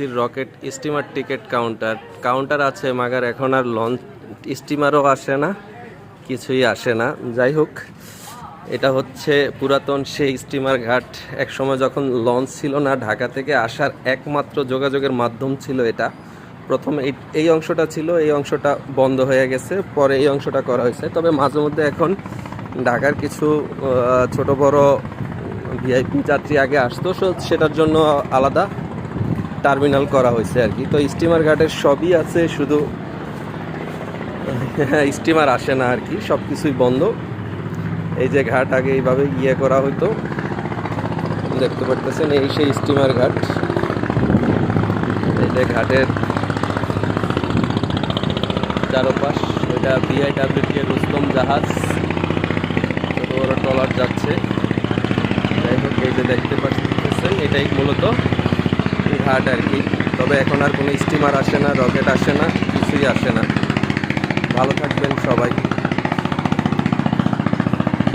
বিআইটিসির rocket steamer ticket counter. Counter আছে মাগার, এখন আর লঞ্চ, স্টিমারও আসে না, কিছুই আসে না। যাই হোক, এটা হচ্ছে পুরাতন সেই স্টিমার ঘাট। একসময় যখন লঞ্চ ছিল না, ঢাকা থেকে আসার একমাত্র যোগাযোগের মাধ্যম ছিল এটা। প্রথম এই অংশটা ছিল, এই অংশটা বন্ধ হয়ে গেছে, পরে এই অংশটা করা হয়েছে। তবে মাঝে মধ্যে এখন ঢাকার কিছু ছোট বড় ভিআইপি যাত্রী আগে আসতো সেটার জন্য আলাদা। টার্মিনাল করা হয়েছে আর কি। তো স্টিমার ঘাটের সবই আছে, শুধু স্টিমার আসে না আর কি সব কিছুই বন্ধ। এই যে ঘাট আগে এইভাবে ইয়ে করা হতো দেখতে পারতেছেন এই সেই স্টিমার ঘাট। এই যে ঘাটের চারপাশ, ওইটা বিআইডাব্লিউটি রুস্তম জাহাজ, ছোট বড় ট্রলার যাচ্ছে। যাই হোক, এই যে দেখতে পাচ্ছেন, এটাই মূলত। ঘাট আর কি। তবে এখন আর কোনো স্টিমার আসে না রকেট আসে না, কিছুই আসে না। ভালো থাকবেন সবাই।